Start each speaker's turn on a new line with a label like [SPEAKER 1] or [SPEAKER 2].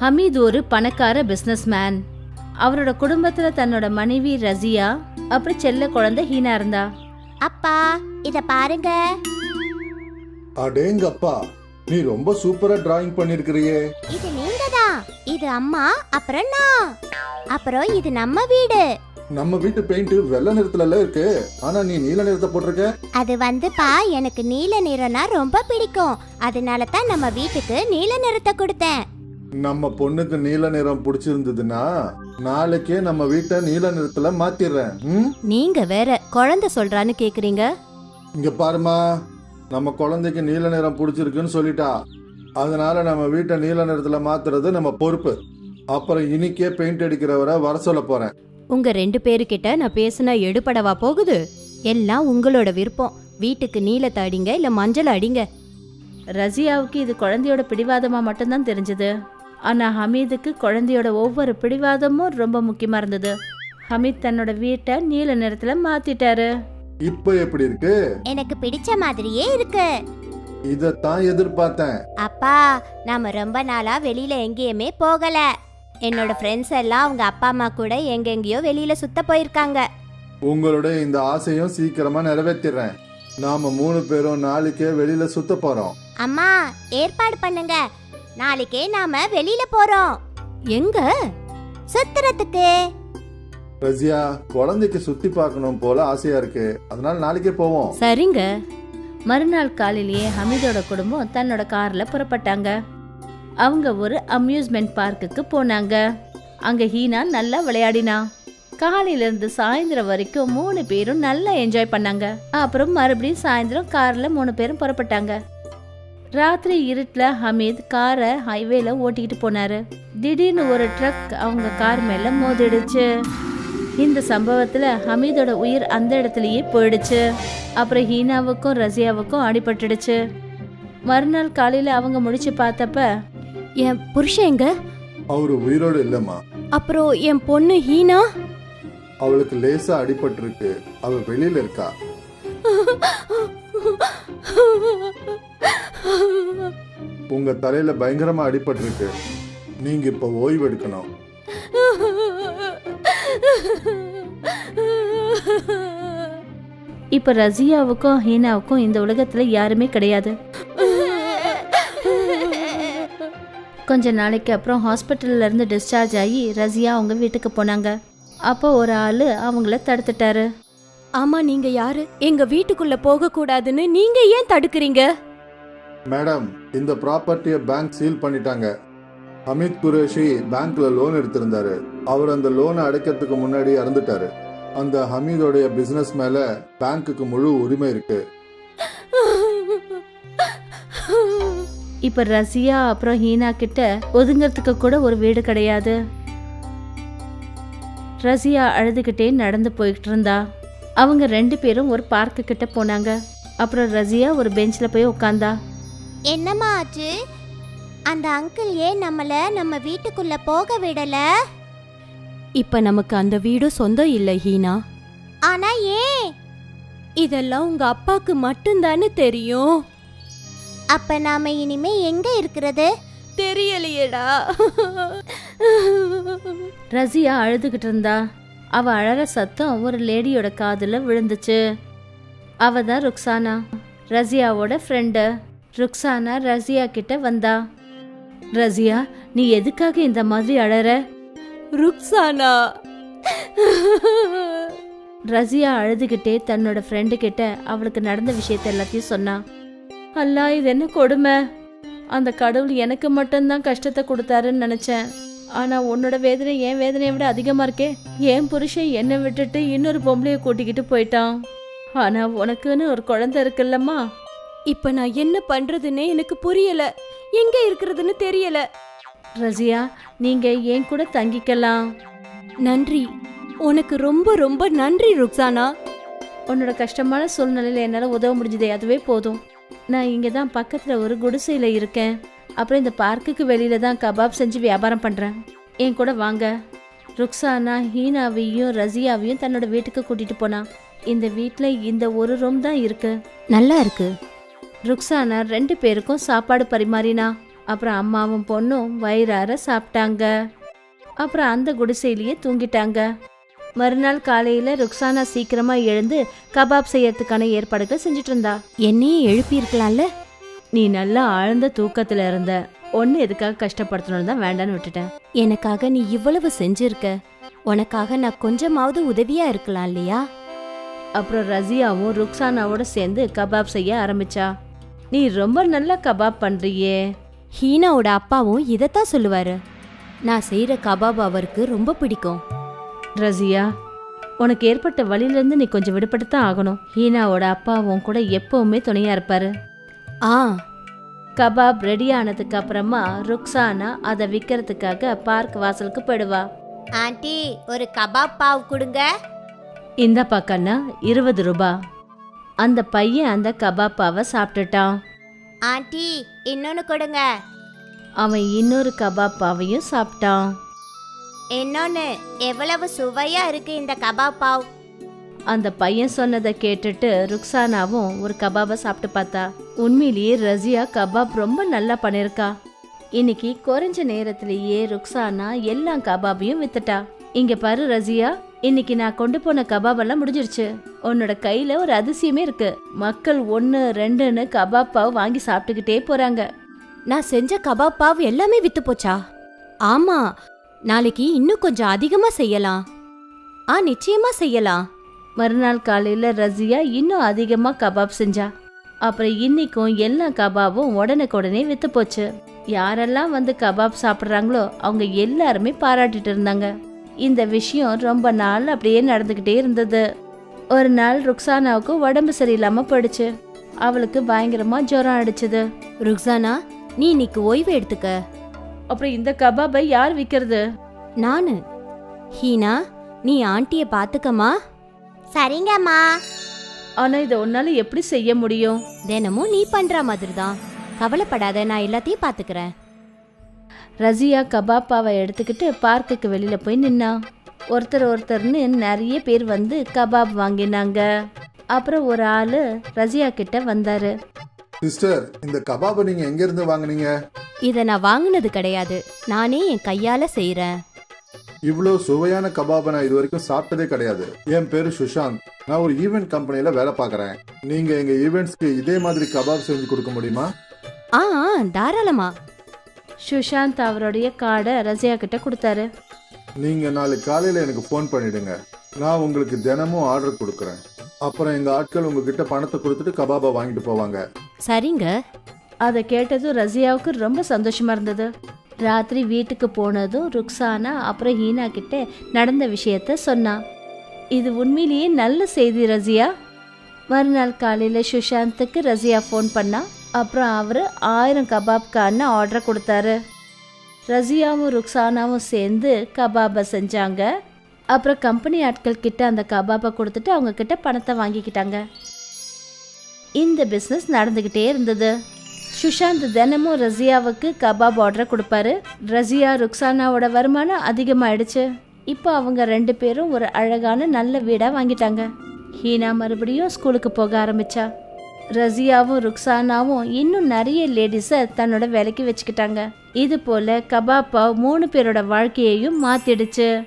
[SPEAKER 1] ஹமீத் ஒரு பணக்கார பிசினஸ்மேன் அவரோட குடும்பத்துல தன்னோட மனைவி ரசியா அப்புறம் செல்ல குழந்தை ஹீனா இருந்தா.
[SPEAKER 2] அப்பா இத பாருங்க.
[SPEAKER 3] அடேங்கப்பா நீ ரொம்ப சூப்பரா டிராயிங் பண்ணிருக்கிறியே.
[SPEAKER 2] இது நீங்க தான் இது அம்மா அப்புறம் நான். அப்புறம் இது நம்ம வீடு.
[SPEAKER 3] நம்ம வீட்டு பெயிண்ட் வெள்ளை நிறத்துல இருக்கு. ஆனா நீ நீல நிறத்தை போட்டிருக்க?
[SPEAKER 2] அது வந்துப்பா எனக்கு நீல நிறம்னா ரொம்ப பிடிக்கும். அதனால தான் நம்ம வீட்டுக்கு நீல நிறத்தை கொடுத்தேன்.
[SPEAKER 3] நம்ம பொண்ணுக்கு நீல நிறம் பிடிச்சிருந்ததுன்னா நாளைக்கே நம்ம வீட்டை நீல நிறத்துல மாத்திடுறேன். ம்?
[SPEAKER 1] நீங்க வேற குழந்தை சொல்றான்னு கேக்குறீங்க.
[SPEAKER 3] இங்க பாருமா நம்ம குழந்தைக்கு நீல நிறம் பிடிச்சிருக்குன்னு சொல்லிட்டா. அதனால நம்ம வீட்டை நீல நிறத்துல மாத்துறது நம்ம பொறுப்பு. அப்புறம் இன்னைக்கே பெயிண்ட் அடிக்கிறவரை வர சொல்ல போறேன்.
[SPEAKER 1] உங்க ரெண்டு பேருக்கிட்ட நான் பேசினா எடுபடவா போகுது? எல்லாம் உங்களோட விருப்பம். வீட்டுக்கு நீலத்தை அடிங்க இல்ல மஞ்சள் அடிங்க. ரசியாவுக்கு இது குழந்தையோட பிடிவாதமா மட்டும்தான் தெரிஞ்சது. ஆனா ஹமீதுக்கு குழந்தையோட ஒவ்வொரு பிடிவாதமும் ரொம்ப முக்கியமா இருந்தது. ஹமீத் தன்னோட வீட்டை நீல நிறத்துல மாத்திட்டாரு.
[SPEAKER 3] இப்ப எப்படி இருக்கு?
[SPEAKER 2] எனக்கு பிடிச்ச மாதிரியே இருக்கு.
[SPEAKER 3] இதத்தான் எதிர்பார்த்தேன்.
[SPEAKER 2] அப்பா நாம ரொம்ப நாளா வெளியில எங்கேயுமே போகல. என்னோட ஃப்ரெண்ட்ஸ் எல்லாம் அவங்க அப்பா அம்மா கூட எங்கெங்கேயோ வெளியில சுத்த போயிருக்காங்க.
[SPEAKER 3] உங்களுடைய இந்த ஆசையும் சீக்கிரமா நிறைவேற்றிடுறேன் நாம மூணு பேரும் நாளைக்கே வெளியில சுத்த போறோம்.
[SPEAKER 2] அம்மா ஏற்பாடு பண்ணுங்க. நாளைக்கே நாம வெளியில போறோம்.
[SPEAKER 1] எங்க?
[SPEAKER 2] சுத்துறதுக்கு
[SPEAKER 3] ரஷ்யா குழந்தைக்கு சுத்தி பார்க்கணும் போல ஆசையா இருக்கு. அதனால நாளைக்கே போவோம்.
[SPEAKER 1] சரிங்க. மறுநாள் காலையிலேயே ஹமீதோட குடும்பம் தன்னோட கார்ல புறப்பட்டாங்க. அவங்க ஒரு அம்யூஸ்மெண்ட் பார்க்குக்கு போனாங்க. அங்க ஹீனா நல்லா விளையாடினா. காலையில இருந்து சாயந்தரம் வரைக்கும் மூணு பேரும் நல்லா என்ஜாய் பண்ணாங்க. அப்புறம் மறுபடியும் சாயந்தரம் கார்ல மூணு பேரும் புறப்பட்டாங்க. ராத்திரி இருட்டுல ஹமீத் காரை ஹைவேல ஓட்டிக்கிட்டு போனாரு. திடீர்னு ஒரு ட்ரக் அவங்க கார் மேல மோதிடுச்சு. இந்த சம்பவத்துல ஹமீதோட உயிர் அந்த இடத்துலயே போயிடுச்சு. அப்புறம் ஹீனாவுக்கும் ரசியாவுக்கும் அடிபட்டுடுச்சு. மறுநாள் காலையில அவங்க முடிச்சு பார்த்தப்ப என் புருஷன் எங்க?
[SPEAKER 3] அவரு உயிரோடு இல்லம்மா.
[SPEAKER 1] அப்புறம் என் பொண்ணு ஹீனா?
[SPEAKER 3] அவளுக்கு லேசா அடிபட்டிருக்கு. அவ வெளியில இருக்கா? உங்க தலையில பயங்கரமா அடிபட்டிருக்கு. நீங்க இப்ப ஓய்வு எடுக்கணும்.
[SPEAKER 1] இப்ப ரசியாவுக்கும் ஹீனாவுக்கும் இந்த உலகத்துல யாருமே கிடையாது. கொஞ்ச நாளைக்கு அப்புறம் ஹாஸ்பிட்டல்ல இருந்து டிஸ்சார்ஜ் ஆகி ரசியா அவங்க வீட்டுக்கு போனாங்க. அப்போ ஒரு ஆளு அவங்கள தடுத்துட்டாரு. ஆமா நீங்க யாரு? எங்க வீட்டுக்குள்ள போக கூடாதுன்னு நீங்க ஏன் தடுக்கிறீங்க?
[SPEAKER 3] மேடம் இந்த ப்ராப்பர்ட்டியை பேங்க் சீல் பண்ணிட்டாங்க. அமித் குரேஷி பேங்க்ல லோன் எடுத்திருந்தாரு. அவர் அந்த லோனை அடைக்கிறதுக்கு முன்னாடி இறந்துட்டாரு. அந்த ஹமீதோடைய பிசினஸ் மேல பேங்க்குக்கு முழு உரிமை இருக்கு.
[SPEAKER 1] இப்ப ரசியா அப்புறம் ஹீனா கிட்ட ஒதுங்கிறதுக்கு கூட ஒரு வீடு கிடையாது. ரசியா அழுதுகிட்டே நடந்து போய்கிட்டு இருந்தா. அவங்க ரெண்டு பேரும் ஒரு பார்க்கு கிட்ட போனாங்க. அப்புறம் ரசியா ஒரு பெஞ்சில் போய் உட்காந்தா.
[SPEAKER 2] என்னம்மா ஆச்சு? அந்த அங்கிள் ஏன் நம்மள நம்ம வீட்டுக்குள்ள போக விடல?
[SPEAKER 1] இப்ப நமக்கு அந்த வீடு சொந்தம் இல்ல ஹீனா.
[SPEAKER 2] ஆனா ஏன்?
[SPEAKER 1] இதெல்லாம் உங்க அப்பாக்கு மட்டும்தானே தெரியும்.
[SPEAKER 2] அப்ப நாம இனிமே எங்க இருக்கிறது?
[SPEAKER 1] தெரியலையேடா. ரசியா அழுதுகிட்டு இருந்தா. அவ அழற சத்தம் ஒரு லேடியோட காதுல விழுந்துச்சு. அவ தான் ருக்ஸானா ரசியாவோட ஃப்ரெண்டு ருக்ஸானா ரசியா கிட்ட வந்தா. ரசியா நீ எதுக்காக இந்த மாதிரி அழற? ருக்ஸானா? ரசியா அழுதுகிட்டே தன்னோட ஃப்ரெண்டு கிட்ட அவளுக்கு நடந்த விஷயத்த எல்லாத்தையும் சொன்னா. அல்லா இது என்ன கொடுமை? அந்த கடவுள் எனக்கு மட்டும்தான் கஷ்டத்தை கொடுத்தாருன்னு நினைச்சேன். ஆனா உன்னோட வேதனை என் வேதனையை விட அதிகமா இருக்கே. என் புருஷன் என்னை விட்டுட்டு இன்னொரு பொம்பளைய கூட்டிக்கிட்டு போயிட்டான். ஆனா உனக்குன்னு ஒரு குழந்தை இருக்குல்லம்மா. இப்ப நான் என்ன பண்றதுன்னே எனக்கு புரியல. எங்க இருக்கிறதுன்னு தெரியல. ரசியா நீங்க என் கூட தங்கிக்கலாம்? நன்றி. உனக்கு ரொம்ப ரொம்ப நன்றி ருக்ஸானா உன்னோட கஷ்டமான சூழ்நிலையில என்னால உதவ முடிஞ்சதே அதுவே போதும். நான் இங்க தான் பக்கத்துல ஒரு குடிசையில இருக்கேன். அப்புறம் இந்த பார்க்குக்கு வெளியில தான் கபாப் செஞ்சு வியாபாரம் பண்றேன். என் கூட வாங்க. ருக்ஸானா ஹீனாவையும் ரசியாவையும் தன்னோட வீட்டுக்கு கூட்டிட்டு போனா இந்த வீட்ல இந்த ஒரு ரூம் தான் இருக்கு. நல்லா இருக்கு. ருக்ஸானா ரெண்டு பேருக்கும் சாப்பாடு பரிமாறினா. அப்புறம் அம்மாவும் பொண்ணும் வயிறார சாப்பிட்டாங்க. அப்புறம் அந்த குடிசையிலேயே தூங்கிட்டாங்க. மறுநாள் காலையில ருக்ஸானா சீக்கிரமா எழுந்து கபாப் செய்யறதுக்கான ஏற்பாடுகள் செஞ்சுட்டு இருந்தா.
[SPEAKER 2] என்னையும் எழுப்பியிருக்கலாம்ல?
[SPEAKER 1] நீ நல்லா ஆழ்ந்த தூக்கத்துல இருந்த. ஒன்னு எதுக்காக கஷ்டப்படுத்தணும்னு தான் வேண்டான்னு விட்டுட்டேன்.
[SPEAKER 2] எனக்காக நீ இவ்வளவு செஞ்சிருக்க. உனக்காக நான் கொஞ்சமாவது உதவியா இருக்கலாம் இல்லையா?
[SPEAKER 1] அப்புறம் ரசியாவும் ருக்ஸானாவோட சேர்ந்து கபாப் செய்ய ஆரம்பிச்சா. நீ ரொம்ப நல்லா கபாப் பண்றியே.
[SPEAKER 2] ஹீனாவோட அப்பாவும் இதைத்தான் சொல்லுவாரு. நான் செய்யற கபாப் அவருக்கு ரொம்ப பிடிக்கும்.
[SPEAKER 1] ரசியா உனக்கு ஏற்பட்ட வழியிலேருந்து நீ கொஞ்சம் விடுபட்டுத்தான் ஆகணும். ஹீனாவோட அப்பாவும் கூட எப்பவுமே துணையா இருப்பாரு.
[SPEAKER 2] ஆ.
[SPEAKER 1] கபாப் ரெடி ஆனதுக்கு அப்புறமா ருக்ஸானா அதை விற்கிறதுக்காக பார்க் வாசலுக்கு போயிடுவா.
[SPEAKER 2] ஆண்டி ஒரு கபாப் பாவ் கொடுங்க.
[SPEAKER 1] இந்த பக்கம்னா இருபது ரூபா. அந்த பையன் அந்த கபாப்பாவை சாப்பிட்டுட்டான்.
[SPEAKER 2] ஆண்டி இன்னொன்னு கொடுங்க.
[SPEAKER 1] அவன் இன்னொரு கபாப்பாவையும் சாப்பிட்டான்.
[SPEAKER 2] இன்னொன்னு எவ்வளவு சுவையா இருக்கு இந்த கபாப் பாவ்.
[SPEAKER 1] அந்த பையன் சொன்னதை கேட்டுட்டு ருக்ஸானாவும் ஒரு கபாபை சாப்பிட்டு பார்த்தா உண்மையிலேயே ரசியா கபாப் ரொம்ப நல்லா பண்ணிருக்கா. இன்னைக்கு குறைஞ்ச நேரத்திலேயே ருக்ஸானா எல்லா கபாபையும் வித்துட்டா. இங்க பாரு ரசியா இன்னைக்கு நான் கொண்டு போன கபாப் எல்லாம் முடிஞ்சிருச்சு. உன்னோட கையில ஒரு அதிசயமே இருக்கு. மக்கள் ஒன்னு ரெண்டுன்னு கபாப் பாவ் வாங்கி சாப்பிட்டுக்கிட்டே போறாங்க.
[SPEAKER 2] நான் செஞ்ச கபாப் பாவ் எல்லாமே வித்து போச்சா? ஆமா நாளைக்கு இன்னும் கொஞ்சம் அதிகமா செய்யலாம். ஆ நிச்சயமா செய்யலாம்.
[SPEAKER 1] மறுநாள் காலையில ரசியா இன்னும் அதிகமா கபாப் செஞ்சா. அப்புறம் இன்னைக்கும் எல்லா கபாபும் உடனுக்குடனே வித்து போச்சு. யாரெல்லாம் வந்து கபாப் சாப்பிட்றாங்களோ அவங்க எல்லாருமே பாராட்டிட்டு இருந்தாங்க. இந்த விஷயம் ரொம்ப நாள் அப்படியே நடந்துக்கிட்டே இருந்தது. ஒரு நாள் ருக்ஸானாவுக்கு உடம்பு சரியில்லாம போயிடுச்சு. அவளுக்கு பயங்கரமா ஜுரம் அடிச்சது.
[SPEAKER 2] ருக்ஸானா நீ இன்னைக்கு ஓய்வு எடுத்துக்க.
[SPEAKER 1] அப்புறம் இந்த கபாபை யார் விற்கிறது
[SPEAKER 2] நானு. ஹீனா நீ ஆண்டிய பாத்துக்கமா சரிங்கம்மா.
[SPEAKER 1] ஆனா இதை உன்னால எப்படி செய்ய முடியும்?
[SPEAKER 2] தினமும் நீ பண்ற மாதிரி தான் கவலைப்படாத நான் எல்லாத்தையும் பாத்துக்கிறேன்.
[SPEAKER 1] ரசியா கபாப்பாவை எடுத்துக்கிட்டு பார்க்குக்கு வெளியில போய் நின்னா. ஒருத்தர் ஒருத்தர்னு நிறைய பேர் வந்து கபாப் வாங்கினாங்க. அப்புறம் ஒரு ஆளு ரசியா கிட்ட வந்தாரு.
[SPEAKER 3] சிஸ்டர் இந்த கபாபை நீங்க எங்க இருந்து வாங்குனீங்க?
[SPEAKER 2] இதை நான் வாங்கினது கிடையாது. நானே என் கையால செய்றேன்.
[SPEAKER 3] இவ்வளோ சுவையான கபாபை நான் இது வரைக்கும் சாப்பிட்டதே கிடையாது. என் பேரு சுஷாந்த். நான் ஒரு ஈவென்ட் கம்பெனில வேலை பார்க்கறேன். நீங்க எங்க ஈவெண்ட்ஸ்க்கு இதே மாதிரி கபாப் செஞ்சு கொடுக்க முடியுமா?
[SPEAKER 2] ஆ ஆ, தாராளமா.
[SPEAKER 1] சுஷாந்த் அவருடைய கார்டை ரசியா கிட்ட கொடுத்தாரு.
[SPEAKER 3] நீங்க நாளைக்கு காலையில எனக்கு ஃபோன் பண்ணிடுங்க. நான் உங்களுக்கு தினமும் ஆர்டர் கொடுக்குறேன். அப்புறம் எங்க ஆட்கள் உங்ககிட்ட பணத்தை கொடுத்துட்டு கபாபை வாங்கிட்டு போவாங்க.
[SPEAKER 2] சரிங்க.
[SPEAKER 1] அதை கேட்டதும் ரசியாவுக்கு ரொம்ப சந்தோஷமா இருந்தது. ராத்திரி வீட்டுக்கு போனதும் ருக்ஸானா அப்புறம் ஹீனா கிட்ட நடந்த விஷயத்த சொன்னா. இது உண்மையிலேயே நல்ல செய்தி ரசியா. மறுநாள் காலையில சுஷாந்துக்கு ரசியா ஃபோன் பண்ணா அப்புறம் அவர் ஆயிரம் கபாப்கான்னு ஆர்டர் கொடுத்தாரு. ரசியாவும் ருக்ஸானாவும் சேர்ந்து கபாபை செஞ்சாங்க. அப்புறம் கம்பெனி ஆட்கள் கிட்ட அந்த கபாபை கொடுத்துட்டு அவங்க கிட்ட பணத்தை வாங்கிக்கிட்டாங்க. இந்த பிஸ்னஸ் நடந்துக்கிட்டே இருந்தது. சுஷாந்த் தினமும் ரசியாவுக்கு கபாப் ஆர்டர் கொடுப்பாரு. ரசியா ருக்ஸானாவோட வருமானம் அதிகமாயிடுச்சு. இப்போ அவங்க ரெண்டு பேரும் ஒரு அழகான நல்ல வீடாக வாங்கிட்டாங்க. ஹீனா மறுபடியும் ஸ்கூலுக்கு போக ஆரம்பிச்சா. ரசியாவும் ருக்ஸானாவும் இன்னும் நிறைய லேடிஸை தன்னோட வேலைக்கு வச்சுக்கிட்டாங்க. இது போல கபாப்பா மூணு பேரோட வாழ்க்கையையும் மாத்திடுச்சு.